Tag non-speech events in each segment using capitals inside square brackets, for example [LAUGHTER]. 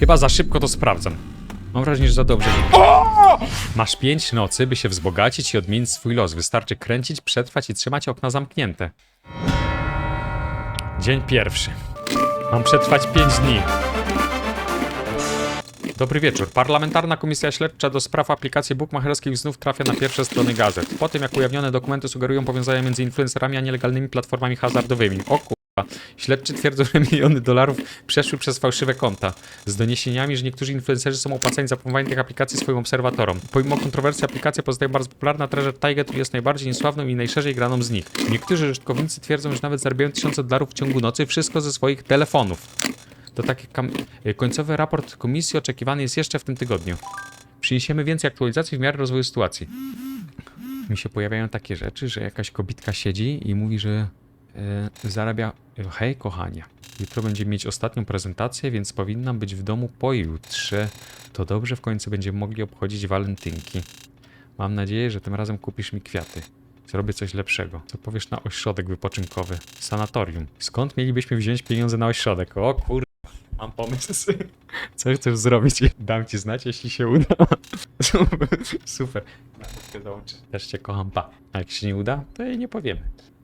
Chyba za szybko to sprawdzam. Mam wrażenie, że za dobrze. Masz pięć nocy, by się wzbogacić i odmienić swój los. Wystarczy kręcić, przetrwać i trzymać okna zamknięte. Dzień pierwszy. Mam przetrwać pięć dni. Dobry wieczór. Parlamentarna Komisja Śledcza do spraw aplikacji bookmacherskich znów trafia na pierwsze strony gazet. Po tym, jak ujawnione dokumenty sugerują powiązania między influencerami a nielegalnymi platformami hazardowymi. O kurwa. Śledczy twierdzą, że miliony dolarów przeszły przez fałszywe konta. Z doniesieniami, że niektórzy influencerzy są opłacani za promowanie tych aplikacji swoim obserwatorom. Pomimo kontrowersji aplikacja pozostaje bardzo popularna, Treasure Tiger jest najbardziej niesławną i najszerzej graną z nich. Niektórzy użytkownicy twierdzą, że nawet zarabiają tysiące dolarów w ciągu nocy, wszystko ze swoich telefonów. To taki końcowy raport komisji oczekiwany jest jeszcze w tym tygodniu. Przyniesiemy więcej aktualizacji w miarę rozwoju sytuacji. Mi się pojawiają takie rzeczy, że jakaś kobitka siedzi i mówi, że zarabia. Hej, kochanie. Jutro będziemy mieć ostatnią prezentację, więc powinnam być w domu pojutrze. To dobrze, w końcu będziemy mogli obchodzić walentynki. Mam nadzieję, że tym razem kupisz mi kwiaty. Zrobię coś lepszego. Co powiesz na ośrodek wypoczynkowy? Sanatorium. Skąd mielibyśmy wziąć pieniądze na ośrodek? O kur... Mam pomysł. [LAUGHS] Co chcesz zrobić? Dam ci znać, jeśli się uda. [LAUGHS] Super. Też cię kocham, pa. A jak się nie uda, to jej nie powiemy.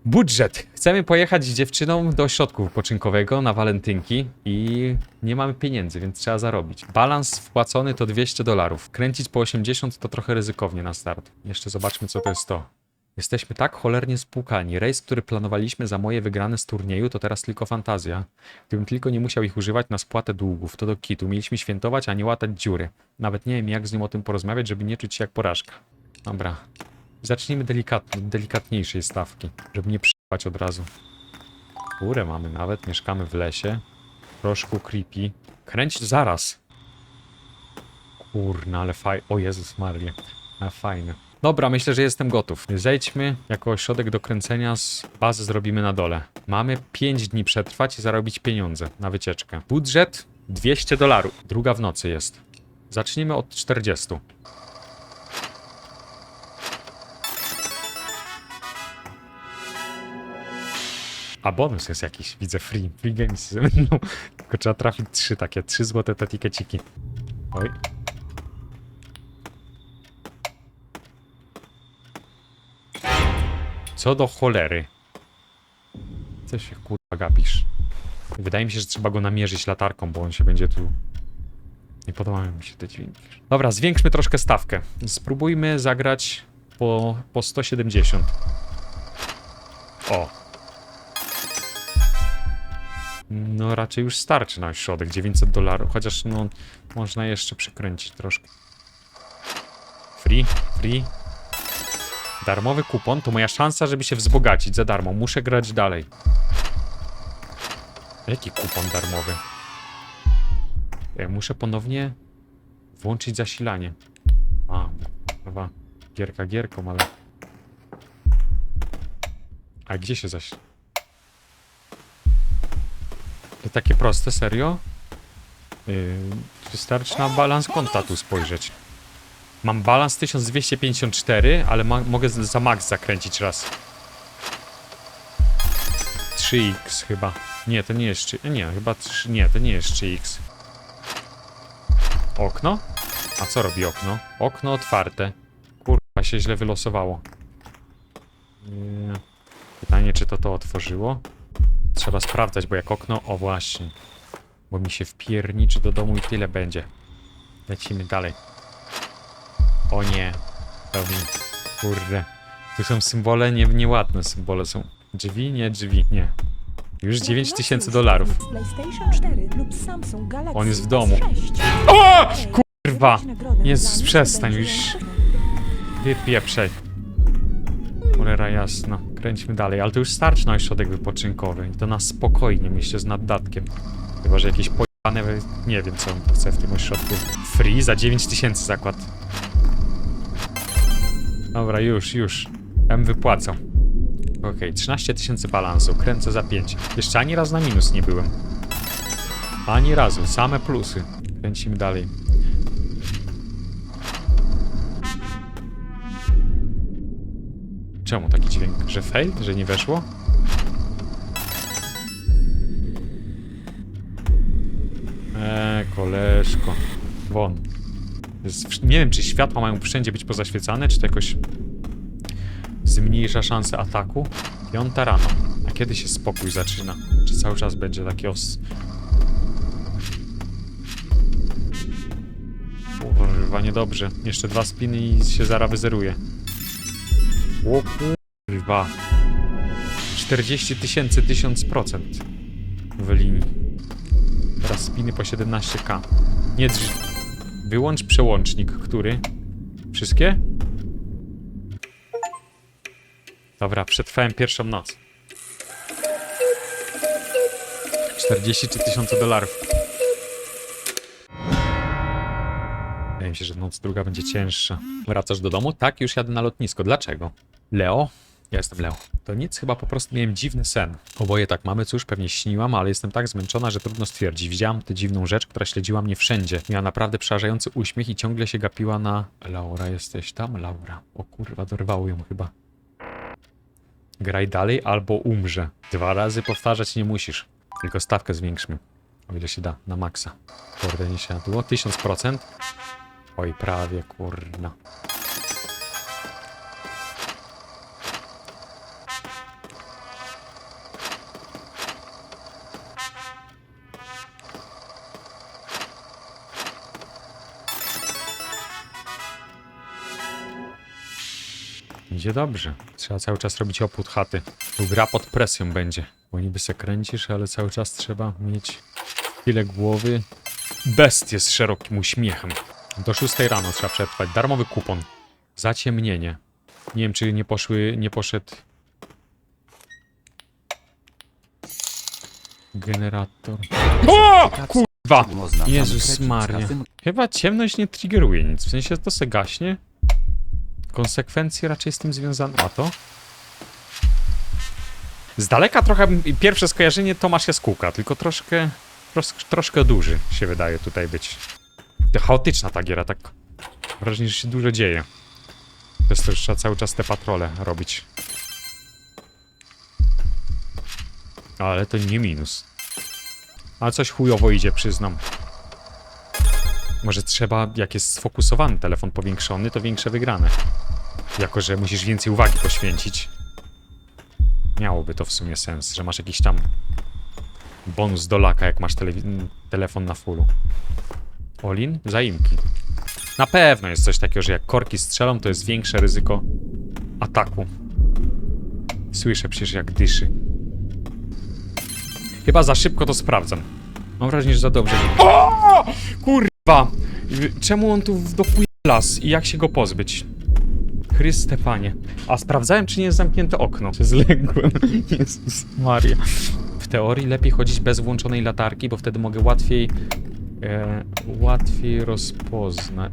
Budżet. Chcemy pojechać z dziewczyną do ośrodku wypoczynkowego na walentynki i nie mamy pieniędzy, więc trzeba zarobić. Balans wpłacony to 200 dolarów. Kręcić po 80 to trochę ryzykownie na start. Jeszcze zobaczmy, co to jest to. Jesteśmy tak cholernie spłukani. Rejs, który planowaliśmy za moje wygrane z turnieju, to teraz tylko fantazja. Gdybym tylko nie musiał ich używać na spłatę długów, to do kitu. Mieliśmy świętować, a nie łatać dziury. Nawet nie wiem, jak z nią o tym porozmawiać, żeby nie czuć się jak porażka. Dobra. Zacznijmy delikatnie, delikatniejszej stawki, żeby nie przyjechać od razu. Górę mamy nawet, mieszkamy w lesie. Troszkę creepy. Kręć zaraz. Kurna, ale faj... O Jezus Maria. A fajne. Dobra, myślę, że jestem gotów. Zejdźmy jako ośrodek do kręcenia z bazy zrobimy na dole. Mamy 5 dni przetrwać i zarobić pieniądze na wycieczkę. Budżet 200 dolarów. Druga w nocy jest. Zacznijmy od 40. A bonus jest jakiś, widzę free, free games. [LAUGHS] No, tylko trzeba trafić trzy takie, trzy złote te. Oj. Co do cholery. Co się kurwa gapisz? Wydaje mi się, że trzeba go namierzyć latarką, bo on się będzie tu... Nie podobają mi się te dźwięki. Dobra, zwiększmy troszkę stawkę. Spróbujmy zagrać po, po 170. O. No raczej już starczy na środek, 900 dolarów, chociaż no można jeszcze przykręcić troszkę. Free, free. Darmowy kupon to moja szansa, żeby się wzbogacić za darmo. Muszę grać dalej. Jaki kupon darmowy? Ja muszę ponownie włączyć zasilanie. A, chyba gierka gierką, ale... A gdzie się zaś... To takie proste, serio? Yy, wystarczy na balans konta tu spojrzeć. Mam balans 1254, ale mogę za max zakręcić raz. 3x chyba. Nie, to nie jest 3. Nie, chyba 3. Nie, to nie jest 3x. Okno? A co robi okno? Okno otwarte. Kurwa, się źle wylosowało. Nie. Pytanie, czy to to otworzyło? Trzeba sprawdzać, bo jak okno... O, właśnie. Bo mi się wpierniczy do domu i tyle będzie. Lecimy dalej. O nie. Robi. Kurde. Tu są symbole nie, nieładne symbole są. Drzwi? Nie, drzwi, nie. Już 9 tysięcy dolarów. PlayStation 4 lub Samsung Galaxy On jest w domu. S6. O! Kurwa! Jezus, przestań już. nagrodę. Wypieprzej. Cholera jasna. Kręćmy dalej, ale to już starczy na ośrodek wypoczynkowy. I to na spokojnie, myślę, z naddatkiem. Chyba, że jakieś pojebane... Nie wiem, co on chce w tym ośrodku. Free za 9 tysięcy zakład. Dobra, już, już. Ja bym wypłacał. Okej, 13 tysięcy balansu. Kręcę za 5. Jeszcze ani raz na minus nie byłem. Ani razu. Same plusy. Kręcimy dalej. Czemu taki dźwięk? Że fail? Że nie weszło? Eee, koleżko. Won. Nie wiem, czy światła mają wszędzie być pozaświecane, czy to jakoś zmniejsza szanse ataku. Piąta rano. A kiedy się spokój zaczyna? Czy cały czas będzie taki os... Kurwa, niedobrze. Jeszcze dwa spiny i się zara wyzeruje. O kurwa. 40 tysięcy, 1000% w linii. Teraz spiny po 17k. Nie drż... Wyłącz przełącznik, który? Wszystkie? Dobra, przetrwałem pierwszą noc. 43 tysiące dolarów. Wydaje mi się, że noc druga będzie cięższa. Wracasz do domu? Tak, już jadę na lotnisko. Dlaczego? Leo? Ja jestem Leo. To nic, chyba po prostu miałem dziwny sen. Oboje tak mamy, cóż, pewnie śniłam, ale jestem tak zmęczona, że trudno stwierdzić. Widziałam tę dziwną rzecz, która śledziła mnie wszędzie. Miała naprawdę przerażający uśmiech i ciągle się gapiła na... Laura, jesteś tam? Laura. O kurwa, dorwało ją chyba. Graj dalej albo umrze. Dwa razy powtarzać nie musisz. Tylko stawkę zwiększmy. O ile się da, na maksa. Kurde, nie siadło. 1000%. Oj, prawie, kurna. Idzie dobrze. Trzeba cały czas robić opód chaty. Tu gra pod presją będzie. Bo niby se kręcisz, ale cały czas trzeba mieć chwilę głowy. Bestię z szerokim uśmiechem. Do 6 rano trzeba przetrwać. Darmowy kupon. Zaciemnienie. Nie wiem, czy nie poszły, nie poszedł... Generator. O! Kurwa! Jezus Maria. Chyba ciemność nie triggeruje nic. W sensie to se gaśnie. Konsekwencje raczej z tym związane. A to? Z daleka trochę pierwsze skojarzenie Tomasz Jaskółka, tylko troszkę, tros, troszkę duży się wydaje tutaj być. Chaotyczna ta giera, tak wrażenie, że się dużo dzieje. Przez to, trzeba cały czas te patrole robić. Ale to nie minus. Ale coś chujowo idzie, przyznam. Może trzeba, jak jest sfokusowany telefon powiększony, to większe wygrane. Jako, że musisz więcej uwagi poświęcić. Miałoby to w sumie sens, że masz jakiś tam bonus do laka, jak masz telefon na fullu. Olin? Zaimki. Na pewno jest coś takiego, że jak korki strzelą, to jest większe ryzyko ataku. Słyszę przecież jak dyszy. Chyba za szybko to sprawdzam. Mam wrażenie, że za dobrze. O! Kurwa! Czemu on tu wdopuje las i jak się go pozbyć? Chryste panie. A sprawdzałem, czy nie jest zamknięte okno. Czy zległem? Jezus Maria. W teorii lepiej chodzić bez włączonej latarki, bo wtedy mogę łatwiej... E, łatwiej rozpoznać.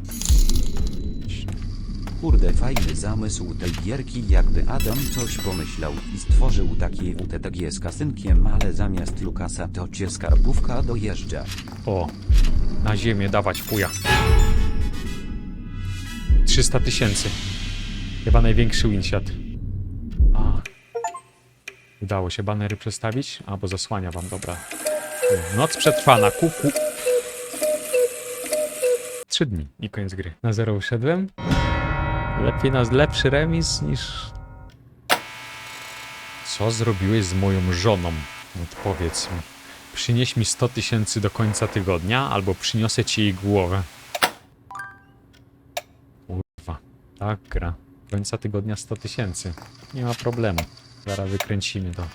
Kurde fajny zamysł tej gierki jakby Adam coś pomyślał i stworzył takie WTTG z kasynkiem ale zamiast Lukasa to cię skarbówka dojeżdża. O, na ziemię dawać chuja. 300 tysięcy. Chyba największy win siadł. A. Udało się banery przestawić? Albo zasłania wam, dobra. Noc przetrwana, kuku. Trzy dni i koniec gry. Na zero uszedłem. Lepiej nas lepszy remis niż... Co zrobiłeś z moją żoną? Odpowiedz mi. Przynieś mi 100 tysięcy do końca tygodnia, albo przyniosę ci jej głowę. Kurwa, tak gra. Końca tygodnia 100 tysięcy. Nie ma problemu. Zaraz wykręcimy to.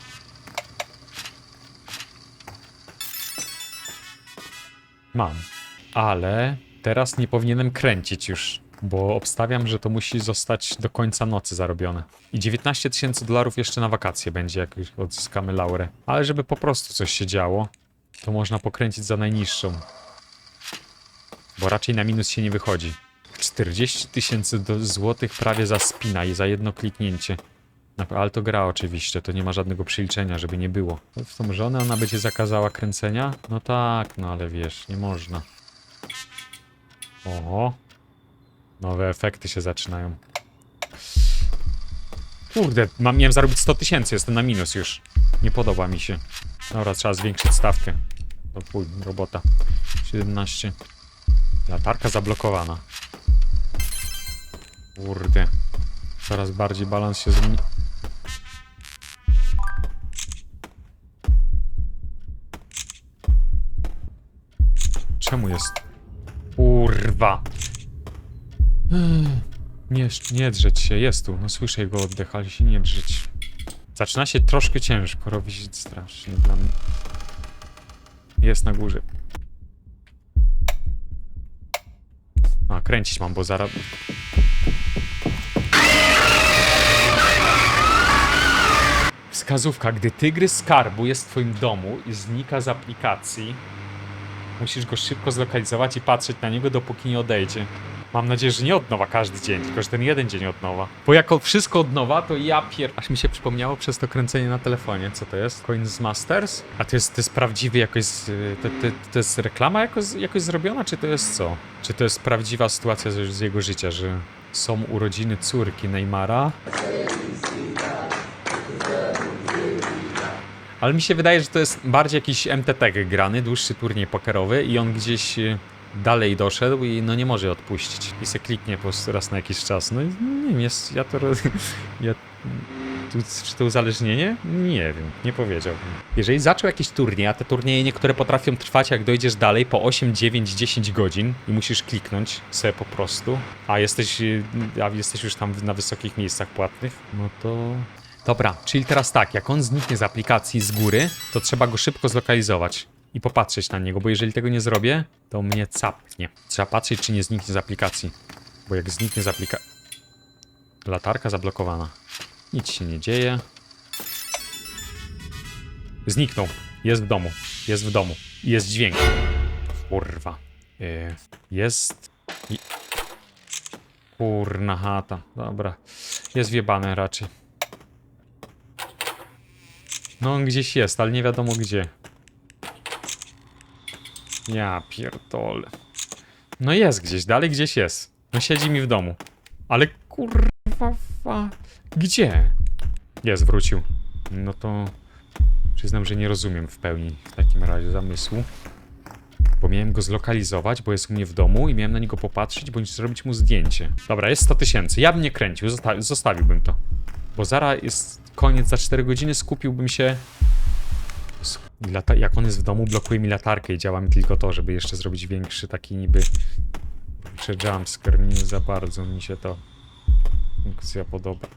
Mam. Ale teraz nie powinienem kręcić już, bo obstawiam, że to musi zostać do końca nocy zarobione. I 19 tysięcy dolarów jeszcze na wakacje będzie, jak już odzyskamy laurę. Ale żeby po prostu coś się działo, to można pokręcić za najniższą. Bo raczej na minus się nie wychodzi. 40 tysięcy złotych prawie za spina i za jedno kliknięcie. No, ale to gra oczywiście, to nie ma żadnego przeliczenia, żeby nie było. W tą żonę ona cię zakazała kręcenia? No tak, no ale wiesz, nie można. Oho. Nowe efekty się zaczynają. Kurde, mam, miałem zarobić 100 tysięcy, jestem na minus już. Nie podoba mi się. Dobra, trzeba zwiększyć stawkę. To pój, robota. 17. Latarka zablokowana. Kurde. Coraz bardziej balans się zmieni. Czemu jest? Kurwa. Nie, nie drzeć się, jest tu. No słyszę jego oddech, ale się nie drzeć. Zaczyna się troszkę ciężko robić strasznie dla mnie. Jest na górze. A, kręcić mam, bo zaraz... Wskazówka. Gdy tygrys skarbu jest w twoim domu i znika z aplikacji, musisz go szybko zlokalizować i patrzeć na niego, dopóki nie odejdzie. Mam nadzieję, że nie od nowa każdy dzień, tylko że ten jeden dzień od nowa. Bo jako wszystko od nowa, to ja pier... Aż mi się przypomniało przez to kręcenie na telefonie. Co to jest? Coins Masters? A to jest, to jest prawdziwy jakoś... z- To, to, to jest reklama jakoś, jakoś zrobiona, czy to jest co? Czy to jest prawdziwa sytuacja z, z jego życia, że są urodziny córki Neymara? Ale mi się wydaje, że to jest bardziej jakiś MTT grany, dłuższy turniej pokerowy i on gdzieś y, dalej doszedł i no nie może odpuścić. I se kliknie po prostu raz na jakiś czas. No nie wiem, jest, ja to... [LAUGHS] Ja, tu, czy to uzależnienie? Nie wiem, nie powiedziałbym. Jeżeli zaczął jakiś turniej, a te turnieje niektóre potrafią trwać, jak dojdziesz dalej, po 8, 9, 10 godzin i musisz kliknąć sobie po prostu, a jesteś, a jesteś już tam na wysokich miejscach płatnych, no to Dobra, czyli teraz tak, jak on zniknie z aplikacji z góry, to trzeba go szybko zlokalizować i popatrzeć na niego, bo jeżeli tego nie zrobię, to mnie capnie. Trzeba patrzeć, czy nie zniknie z aplikacji. Bo jak zniknie z aplikacji... Latarka zablokowana. Nic się nie dzieje. Zniknął. Jest w domu. Jest w domu. Jest dźwięk. Kurwa. Yy, jest... I... Kurna chata. Dobra. Jest wjebane raczej. No on gdzieś jest, ale nie wiadomo gdzie. Ja pierdolę. No jest gdzieś, dalej gdzieś jest. No siedzi mi w domu. Ale kurwa, fa... gdzie? Jest, wrócił. No to przyznam, że nie rozumiem w pełni w takim razie zamysłu. Bo miałem go zlokalizować, bo jest u mnie w domu i miałem na niego popatrzeć, bądź zrobić mu zdjęcie. Dobra, jest 100 tysięcy. Ja bym nie kręcił, zosta zostawiłbym to. Bo Zara jest koniec za 4 godziny, skupiłbym się. Jak on jest w domu, blokuje mi latarkę i działa mi tylko to, żeby jeszcze zrobić większy taki niby. Czy jumpscare, nie za bardzo mi się to funkcja podoba.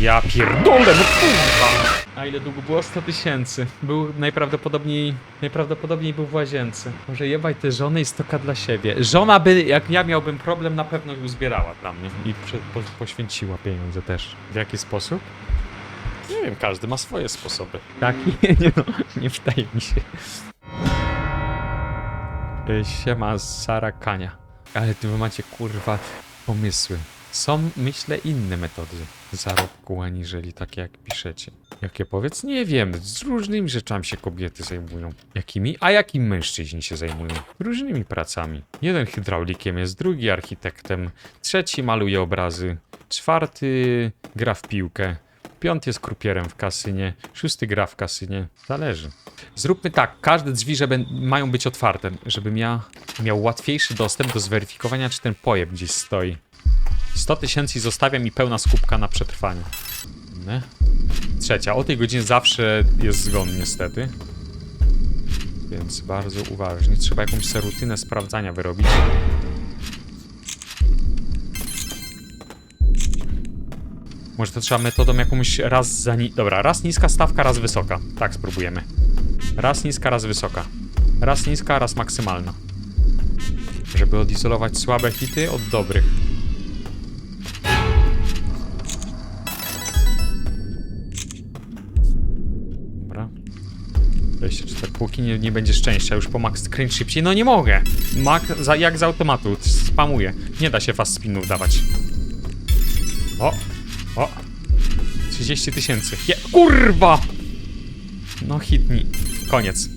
Ja pierdolę, no kurwa! A ile długo było? 100 tysięcy. Był najprawdopodobniej, najprawdopodobniej był w łazience. Może jebaj te żony i stoka dla siebie. Żona by, jak ja miałbym problem, na pewno by zbierała dla mnie. I poświęciła pieniądze też. W jaki sposób? Nie wiem, każdy ma swoje sposoby. Tak? [LAUGHS] Nie no, nie wydaje mi się. E, Siema, Sara Kania. Ale ty wy macie kurwa pomysły. Są, myślę, inne metody zarobku, aniżeli takie jak piszecie. Jakie powiedz? Nie wiem. Z różnymi rzeczami się kobiety zajmują. Jakimi? A jakim mężczyźni się zajmują? Różnymi pracami. Jeden hydraulikiem jest, drugi architektem, trzeci maluje obrazy, czwarty gra w piłkę, piąty jest krupierem w kasynie, szósty gra w kasynie. Zależy. Zróbmy tak, każde drzwi żeby, mają być otwarte, żebym ja miał łatwiejszy dostęp do zweryfikowania, czy ten pojeb gdzieś stoi. 100 tysięcy i zostawiam i pełna skupka na przetrwanie. Nie? Trzecia. O tej godzinie zawsze jest zgon, niestety. Więc bardzo uważnie. Trzeba jakąś rutynę sprawdzania wyrobić. Może to trzeba metodą jakąś raz za ni... Dobra, raz niska stawka, raz wysoka. Tak spróbujemy. Raz niska, raz wysoka. Raz niska, raz maksymalna. Żeby odizolować słabe hity od dobrych. Dobra. 24. Póki nie, nie będzie szczęścia, już po max kręć szybciej. No nie mogę! Max za, jak z automatu, spamuje. Nie da się fast spinów dawać. O! O! 30 tysięcy. Je kurwa! No hitni. Koniec.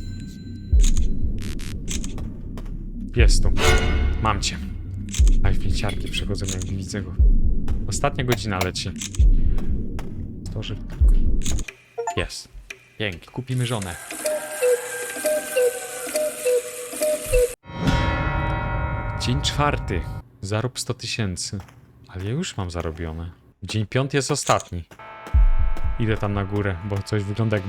Jest tu. Mam cię. Aj, pięciarki przechodzą, jak widzę go. Ostatnia godzina leci. To, że... Jest. Pięknie. Kupimy żonę. Dzień czwarty. Zarób 100 tysięcy. Ale ja już mam zarobione. Dzień piąty jest ostatni. Idę tam na górę, bo coś wygląda jak...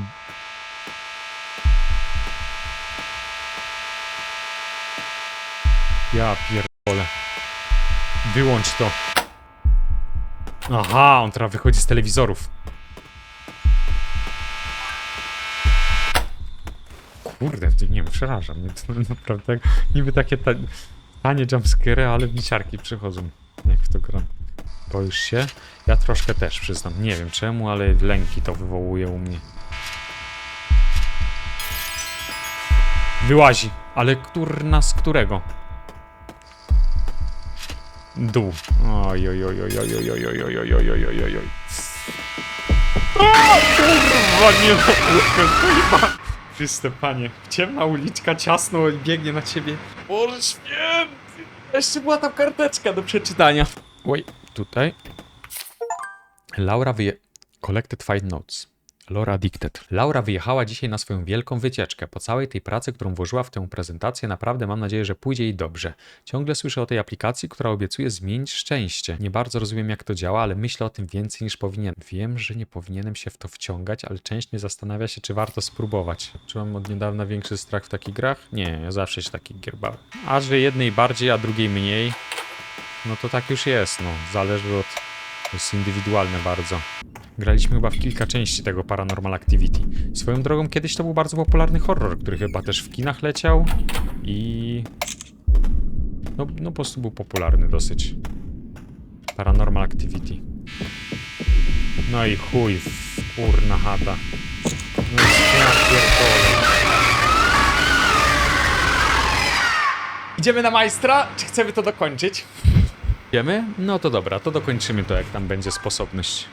Ja pierdolę. Wyłącz to. Aha, on teraz wychodzi z telewizorów. Kurde, nie wiem, przeraża mnie to [LAUGHS] naprawdę. Niby takie ta, tanie jumpscary, ale wisiarki przychodzą, jak w to gram. Boisz się? Ja troszkę też przyznam. Nie wiem czemu, ale lęki to wywołuje u mnie. Wyłazi, ale kurna z którego? Dół. Oj, oj, oj, oj, oj, oj, oj, oj, oj, oj, oj, oj, oj, oj, Kurwa, nie Chryste panie, ciemna uliczka, ciasno i biegnie na ciebie. Boże święty! Jeszcze była tam karteczka do przeczytania. Oj, tutaj. Laura wyje... Collected Fight Notes. Laura Addicted. Laura wyjechała dzisiaj na swoją wielką wycieczkę. Po całej tej pracy, którą włożyła w tę prezentację, naprawdę mam nadzieję, że pójdzie jej dobrze. Ciągle słyszę o tej aplikacji, która obiecuje zmienić szczęście. Nie bardzo rozumiem, jak to działa, ale myślę o tym więcej niż powinien. Wiem, że nie powinienem się w to wciągać, ale część mnie zastanawia się, czy warto spróbować. Czułem od niedawna większy strach w takich grach? Nie, ja zawsze się takich gier bałem. A że jednej bardziej, a drugiej mniej, no to tak już jest, no. Zależy od... To jest indywidualne bardzo. Graliśmy chyba w kilka części tego Paranormal Activity. Swoją drogą kiedyś to był bardzo popularny horror, który chyba też w kinach leciał i... No, no po prostu był popularny dosyć. Paranormal Activity. No i chuj, urna chata. No i. Idziemy na majstra? Czy chcemy to dokończyć? No to dobra, to dokończymy to, jak tam będzie sposobność.